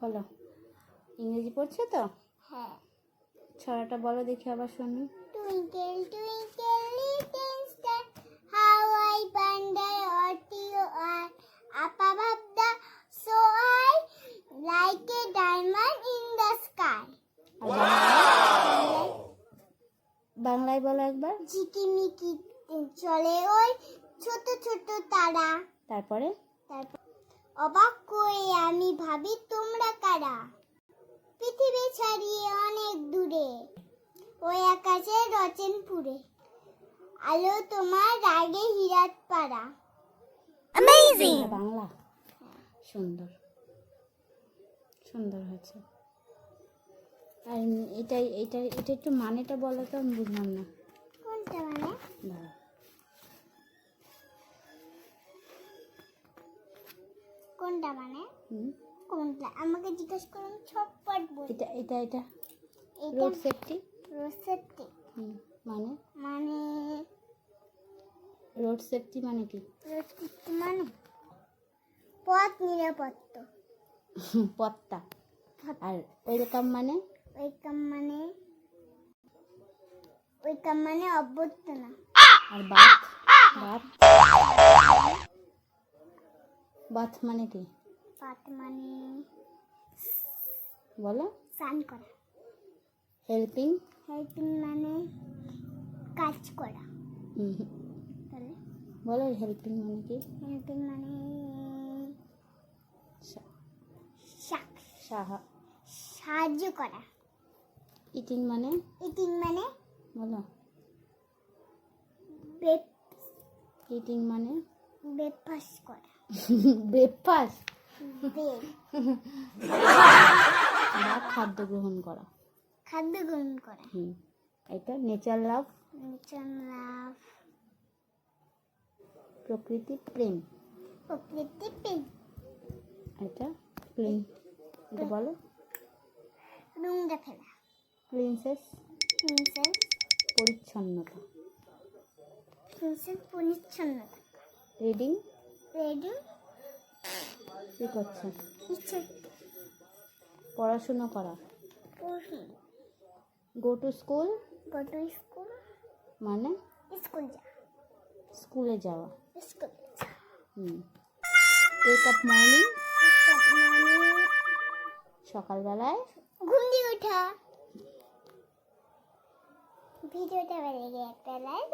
বলো। ইংরেজি পড়ছে তো? হ্যাঁ। ছড়াটা বলো দেখি আবার শুনি। Twinkle twinkle little star how I wonder what you are up above the so high like a in the sky বাংলায় বলো একবার। ঝিকিমিকি চলে ওই ছোট ছোট তারা। তারপরে? তারপর অবাক করে আমি ভাবি তোমরা কারা? পৃথিবী ছাড়িয়ে অনেক দূরে ওই আকাশে রচেন পুরে আলো তোমার রাগে হিরাত পাড়া এটা বাংলা। সুন্দর। সুন্দর হয়েছে। আর এটাই এটা এটা একটু মানেটা বলো তো আমি বুঝলাম না। কোনটা মানে? কোনটা মানে? কোনটা? আমাকে জিজ্ঞেস করুন ছটপট বল এটা এটা এটা। রোড সেফটি রোসেপ্টি মানে? মানে? রোড সেফটি মানে কি? রোসেপ্টি মানে? পথ নিরাপত্তা। পত্তা আর ওয়েলকাম মানে? ওয়েলকাম মানে? ওয়েলকাম মানে অভ্যর্থনা। আর বাথ বাথ মানে কি? পাত মানে বলো। স্নান করা। হেল্পিং? হেল্পিং মানে কাজ করা। তাহলে? বলো হেল্পিং মানে কি? হেল্পিং মানে সাহায্য করা। ইটিং মানে? ইটিং মানে বলো। ইটিং মানে? ব্রেকফাস্ট করা। ব্রেক বা খাদ্য গ্রহণ করা। খাদ্য গ্রহণ করা। হুম। এটা নেচার লাভ নেচার লাভ প্রকৃতি প্রেম? প্রকৃতি প্রেম। এটা ক্লিন এটা বলো। রুমটা ফেলা। প্রিন্সেস প্রিন্সেস পরিচ্ছন্নতা। প্রিন্সেস পরিচ্ছন্নতা। রিডিং রেডি কী করছে? কিছু পড়াশুনো করা। Go to school go to school মানে? স্কুল যা। স্কুলে যাওয়া। স্কুল হুম। ওয়েক আপ মর্নিং সকালবেলায়? ঘুম দিয়ে ওঠা ভিডিওটা ভালো লেগে একটা লাইক